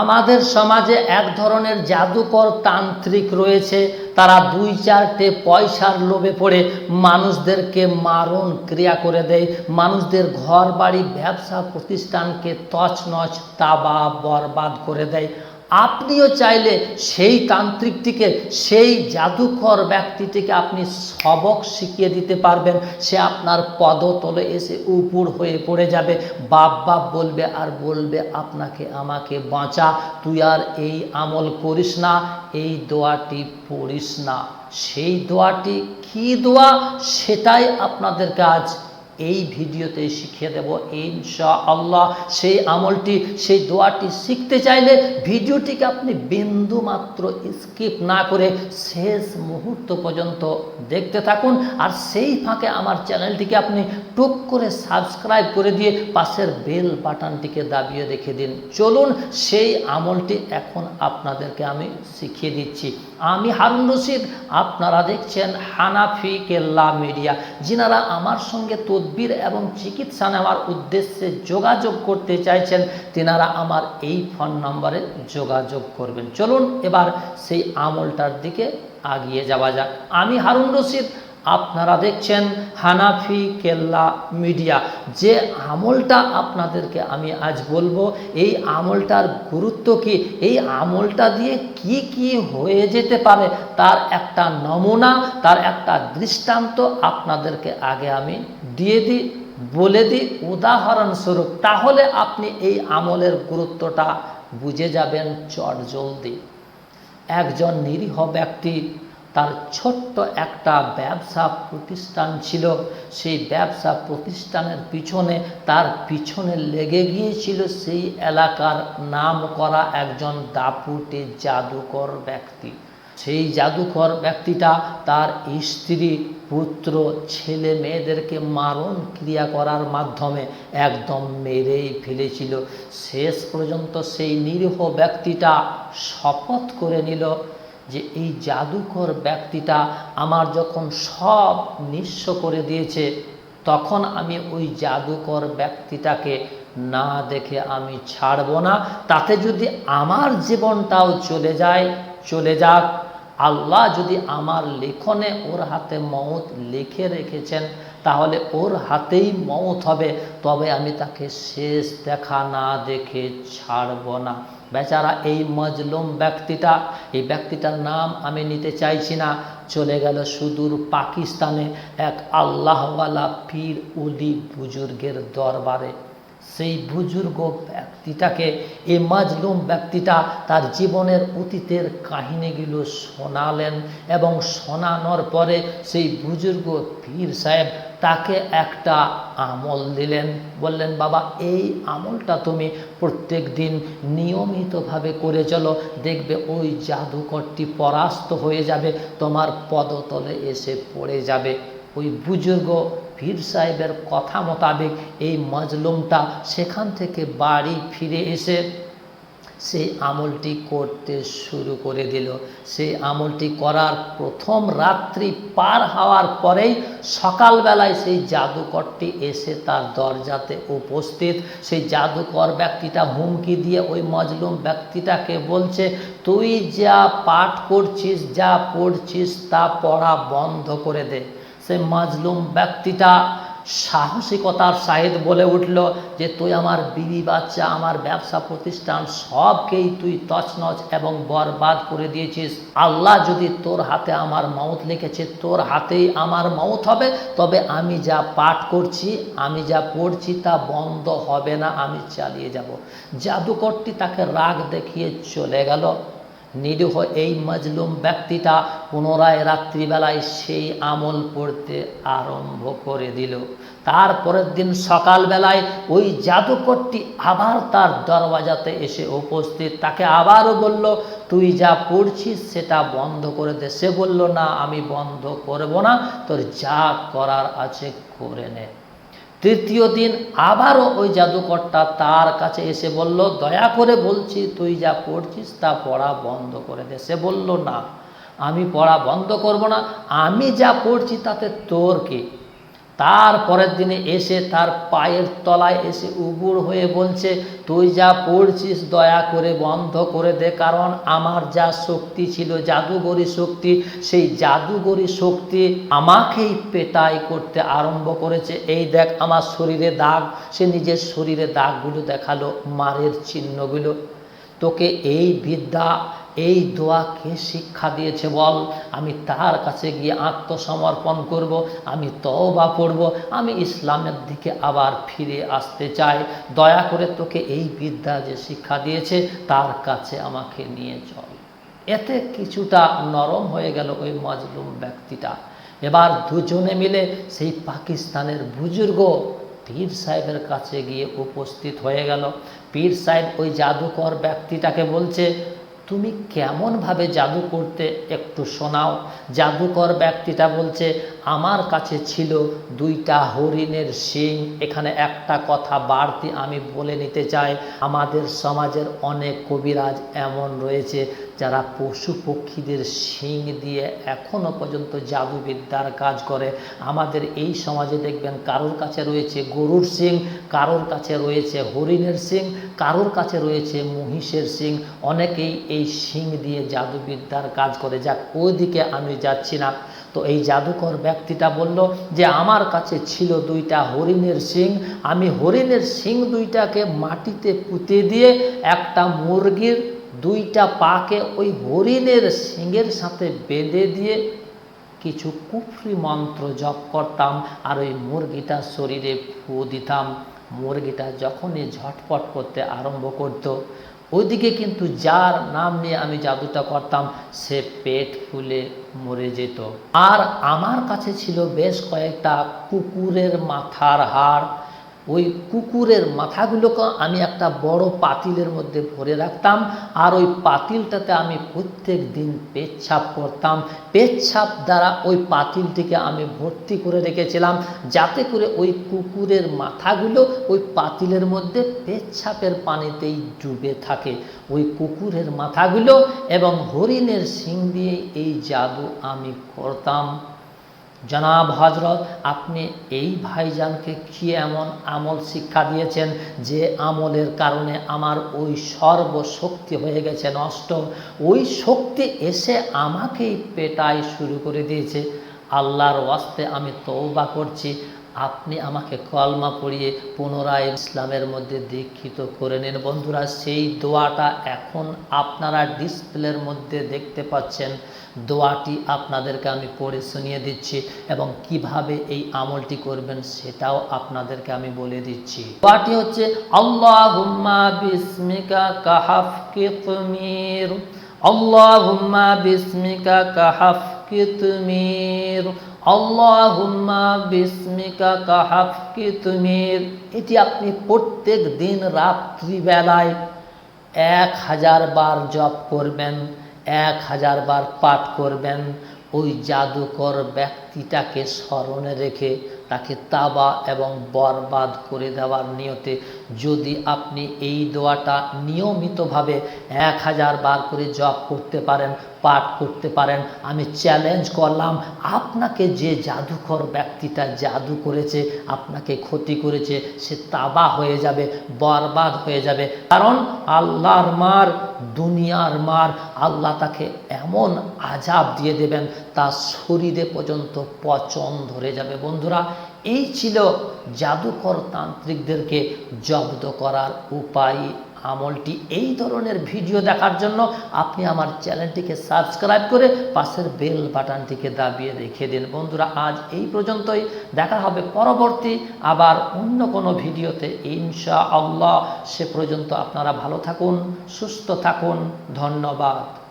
আমাদের সমাজে এক ধরনের জাদুকর তান্ত্রিক রয়েছে, তারা দুই চারটে পয়সার লোভে পড়ে মানুষদেরকে মারণ ক্রিয়া করে দেয়। মানুষদের ঘর বাড়ি ব্যবসা প্রতিষ্ঠানকে তছনছ, তাবা, বরবাদ করে দেয়। আপনিও চাইলে সেই তান্ত্রিকটিকে, সেই জাদুকর ব্যক্তিটিকে আপনি সবক শিখিয়ে দিতে পারবেন। সে আপনার পদতলে এসে উপুর হয়ে পড়ে যাবে। বাপ বাপ বলবে, আর বলবে আপনাকে আমাকে বাঁচা। তুই আর এই আমল করিস না, এই দোয়াটি পড়িস না। সেই দোয়াটি কি দোয়া? সেটাই আপনাদের কাজ এই ভিডিওতে শিখিয়ে দেব ইনশা আল্লাহ সেই আমলটি, সেই দোয়াটি শিখতে চাইলে ভিডিওটিকে আপনি বিন্দু মাত্র স্কিপ না করে শেষ মুহূর্ত পর্যন্ত দেখতে থাকুন। আর সেই ফাঁকে আমার চ্যানেলটিকে আপনি টুক করে সাবস্ক্রাইব করে দিয়ে পাশের বেল বাটনটিকে দাবিয়ে রেখে দিন। চলুন, সেই আমলটি এখন আপনাদেরকে আমি শিখিয়ে দিচ্ছি। আমি হারুন রশিদ, আপনারা দেখছেন হানাফি কেল্লা মিডিয়া। যিনারা আমার সঙ্গে তদবির এবং চিকিৎসা নেওয়ার উদ্দেশ্যে যোগাযোগ করতে চাইছেন, তেনারা আমার এই ফোন নম্বরে যোগাযোগ করবেন। চলুন এবার সেই আমলটার দিকে আগিয়ে যাওয়া যাক। আমি হারুন রশিদ আপনারা দেখছেন হানাফি কেল্লা মিডিয়া। যে আমলটা আপনাদেরকে আমি আজ বলব, এই আমলটার গুরুত্ব কি? এই আমলটা দিয়ে কি কি হয়ে যেতে পারে? তার একটা নমুনা, তার একটা দৃষ্টান্ত আপনাদেরকে আগে আমি দিয়ে দিই, বলে দিই। উদাহরণস্বরূপ, তাহলে আপনি এই আমলের গুরুত্বটা বুঝে যাবেন চট জলদি একজন নিরীহ ব্যক্তি তার ছোট্ট একটা ব্যবসা প্রতিষ্ঠান ছিল। সেই ব্যবসা প্রতিষ্ঠানের পিছনে, তার পিছনে লেগে গিয়েছিল সেই এলাকার নাম করা একজন দাপুটে জাদুকর ব্যক্তি। সেই জাদুকর ব্যক্তিটা তার স্ত্রী, পুত্র, ছেলে মেয়েদেরকে মারণ ক্রিয়া করার মাধ্যমে একদম মেরেই ফেলেছিল। শেষ পর্যন্ত সেই নিরীহ ব্যক্তিটা শপথ করে নিল যে এই জাদুকর ব্যক্তিটা আমার যখন সব নিঃস্ব করে দিয়েছে, তখন আমি ওই জাদুকর ব্যক্তিটাকে না দেখে আমি ছাড়ব না। তাতে যদি আমার জীবনটাও চলে যায়, চলে যাক আল্লাহ যদি আমার লেখনে ওর হাতে মত লিখে রেখেছেন, তাহলে ওর হাতেই মত হবে। তবে আমি তাকে শেষ দেখা না দেখে ছাড়ব না। বেচারা এই মজলুম ব্যক্তিটা, এই ব্যক্তিটার নাম আমি নিতে চাইছি না। চলে গেল সুদূর পাকিস্তানে এক আল্লাহওয়ালা পীর উলি বুজুর্গের দরবারে। সেই বুজুর্গ ব্যক্তিটাকে, এই মাজলুম ব্যক্তিটা তার জীবনের অতীতের কাহিনীগুলো শোনালেন এবং শোনানোর পরে সেই বুজুর্গ পীর সাহেব তাকে একটা আমল দিলেন। বললেন, বাবা, এই আমলটা তুমি প্রত্যেক দিন নিয়মিতভাবে করে চলো। দেখবে ওই জাদুকরটি পরাস্ত হয়ে যাবে, তোমার পদতলে এসে পড়ে যাবে। ওই বুজুর্গ পীর সাহেবের কথা মোতাবেক এই মজলুমটা সেখান থেকে বাড়ি ফিরে এসে সেই আমলটি করতে শুরু করে দিল। সেই আমলটি করার প্রথম রাত্রি পার হওয়ার পরেই সকালবেলায় সেই জাদুকরটি এসে তার দরজাতে উপস্থিত। সেই জাদুকর ব্যক্তিটা হুমকি দিয়ে ওই মজলুম ব্যক্তিটাকে বলছে, তুই যা পাঠ করছিস, যা পড়ছিস তা পড়া বন্ধ করে দে। সে মাজলুম ব্যক্তিটা সাহসিকতার সাহেদ বলে উঠল যে, তুই আমার বিবি বাচ্চা, আমার ব্যবসা প্রতিষ্ঠান সবকেই তুই তছনছ এবং বরবাদ করে দিয়েছিস। আল্লাহ যদি তোর হাতে আমার মৌত লিখেছে, তোর হাতেই আমার মৌত হবে। তবে আমি যা পাঠ করছি, আমি যা পড়ছি তা বন্ধ হবে না, আমি চালিয়ে যাব। জাদুকরটি তাকে রাগ দেখিয়ে চলে গেল। নিরীহ এই মজলুম ব্যক্তিটা পুনরায় রাত্রিবেলায় সেই আমল পড়তে আরম্ভ করে দিল। তারপরের দিন সকালবেলায় ওই জাদুকরটি আবার তার দরওয়াজাতে এসে উপস্থিত। তাকে আবারও বলল, তুই যা পড়ছিস সেটা বন্ধ করে দে। সে বলল, না, আমি বন্ধ করব না, তোর যা করার আছে করে নে। তৃতীয় দিন আবারও ওই জাদুকরটা তার কাছে এসে বলল, দয়া করে বলছি, তুই যা পড়ছিস তা পড়া বন্ধ করে দে। সে বলল, না, আমি পড়া বন্ধ করব না। আমি যা পড়ছি তাতে তোর কি তার পরের দিনে এসে তার পায়ের তলায় এসে উগুড় হয়ে বলছে, তুই যা পড়ছিস দয়া করে বন্ধ করে দে, কারণ আমার যা শক্তি ছিল, জাদুগরি শক্তি, সেই জাদুগরি শক্তি আমাকেই পেটাই করতে আরম্ভ করেছে। এই দেখ আমার শরীরে দাগ। সে নিজের শরীরে দাগগুলো দেখাল, মারের চিহ্নগুলো। তোকে এই বিদ্যা, এই দোয়াকে শিক্ষা দিয়েছে বল? আমি তার কাছে গিয়ে আত্মসমর্পণ করব, আমি তওবা পড়ব আমি ইসলামের দিকে আবার ফিরে আসতে চাই। দয়া করে তোকে এই বিদ্যা যে শিক্ষা দিয়েছে, তার কাছে আমাকে নিয়ে চল। এতে কিছুটা নরম হয়ে গেল ওই মজলুম ব্যক্তিটা। এবার দুজনে মিলে সেই পাকিস্তানের বুজুর্গ পীর সাহেবের কাছে গিয়ে উপস্থিত হয়ে গেল। পীর সাহেব ওই জাদুকর ব্যক্তিটাকে বলছে, তুমি কেমনভাবে জাদু করতে একটু শোনাও। জাদুকর ব্যক্তিটা বলছে, আমার কাছে ছিল দুইটা হরিণের শিং, এখানে একটা কথা বাড়তি আমি বলে নিতে চাই। আমাদের সমাজের অনেক কবিরাজ এমন রয়েছে যারা পশু পক্ষীদের শিং দিয়ে এখনও পর্যন্ত জাদুবিদ্যার কাজ করে, আমাদের এই সমাজে দেখবেন কারোর কাছে রয়েছে গরুর শিং, কারোর কাছে রয়েছে হরিণের শিং, কারোর কাছে রয়েছে মহিষের শিং। অনেকেই এই শিং দিয়ে জাদুবিদ্যার কাজ করে। যাক, ওইদিকে আমি যাচ্ছি না। তো এই জাদুকর ব্যক্তিটা বলল যে, আমার কাছে ছিল দুইটা হরিণের শিং। আমি হরিণের শিং দুইটাকে মাটিতে পুঁতে দিয়ে একটা মুরগির দুইটা পাকে ওই হরিণের শিঙের সাথে বেঁধে দিয়ে কিছু কুফরি মন্ত্র জপ করতাম আর ওই মুরগিটার শরীরে ফু দিতাম। মুরগিটা যখনই ঝটপট করতে আরম্ভ করত, ওইদিকে কিন্তু যার নাম নিয়ে আমি জাদুটা করতাম, সে পেট ফুলে মরে যেত। আর আমার কাছে ছিল বেশ কয়েকটা কুকুরের মাথার হাড়। ওই কুকুরের মাথাগুলোকে আমি একটা বড় পাতিলের মধ্যে ভরে রাখতাম আর ওই পাতিলটাতে আমি প্রত্যেক দিন পেচ্ছাপ করতাম। পেচ্ছাপ দ্বারা ওই পাতিলটিকে আমি ভর্তি করে রেখেছিলাম যাতে করে ওই কুকুরের মাথাগুলো ওই পাতিলের মধ্যে পেচ্ছাপের পানিতেই ডুবে থাকে। ওই কুকুরের মাথাগুলো এবং হরিণের শিং দিয়ে এই জাদু আমি করতাম। জনাব হজরত আপনি এই ভাইজানকে কি এমন আমল শিক্ষা দিয়েছেন যে আমলের কারণে আমার ওই সর্বশক্তি হয়ে গেছে নষ্ট? ওই শক্তি এসে আমাকেই পেটাই শুরু করে দিয়েছে। আল্লাহর ওয়াস্তে আমি তৌবা করছি। আপনি আমাকে কলমা পড়িয়ে পুনরায় ইসলামের মধ্যে দীক্ষিত করে নিন। বন্ধুরা, সেই দোয়াটা এখন আপনারা ডিসপ্লের মধ্যে দেখতে পাচ্ছেন। দোয়াটি আপনাদেরকে আমি পড়ে শুনিয়ে দিচ্ছি এবং কীভাবে এই আমলটি করবেন সেটাও আপনাদেরকে আমি বলে দিচ্ছি। দোয়াটি হচ্ছে, আল্লাহুম্মা বিসমিকা কাহাফ কিতমির আল্লাহুম্মা বিসমিকা কাহাফ কিতমির আল্লাহুম্মা বিসমিকা কাহাফ কিতমির এটি আপনি প্রত্যেক দিন রাত্রিবেলায় এক হাজার বার জপ করবেন। এক হাজার বার পাঠ করবেন, ওই জাদুকর ব্যক্তিটাকে স্মরণে রেখে তাকে তাবা এবং বরবাদ করে দেওয়ার নিয়তে যদি আপনি এই দোয়াটা নিয়মিতভাবে এক হাজার বার করে জপ করতে পারেন, পাঠ করতে পারেন, আমি চ্যালেঞ্জ করলাম, আপনাকে যে জাদুকর ব্যক্তিটা জাদু করেছে, আপনাকে ক্ষতি করেছে, সে তাবা হয়ে যাবে, বরবাদ হয়ে যাবে। কারণ আল্লাহর মার, দুনিয়ার মার, আল্লাহ তাকে এমন আজাব দিয়ে দেবেন, তার শরীরে পর্যন্ত পচন ধরে যাবে। বন্ধুরা এই ছিল জাদুকর তান্ত্রিকদেরকে জব্দ করার উপায়। আমলটি এই ধরনের ভিডিও দেখার জন্য আপনি আমার চ্যানেলটিকে সাবস্ক্রাইব করে পাশের বেল বাটনটিকে দাবিয়ে রেখে দিন। বন্ধুরা, আজ এই পর্যন্তই। দেখা হবে পরবর্তী আবার অন্য কোনো ভিডিওতে। ইনশা আল্লাহ সে পর্যন্ত আপনারা ভালো থাকুন, সুস্থ থাকুন। ধন্যবাদ।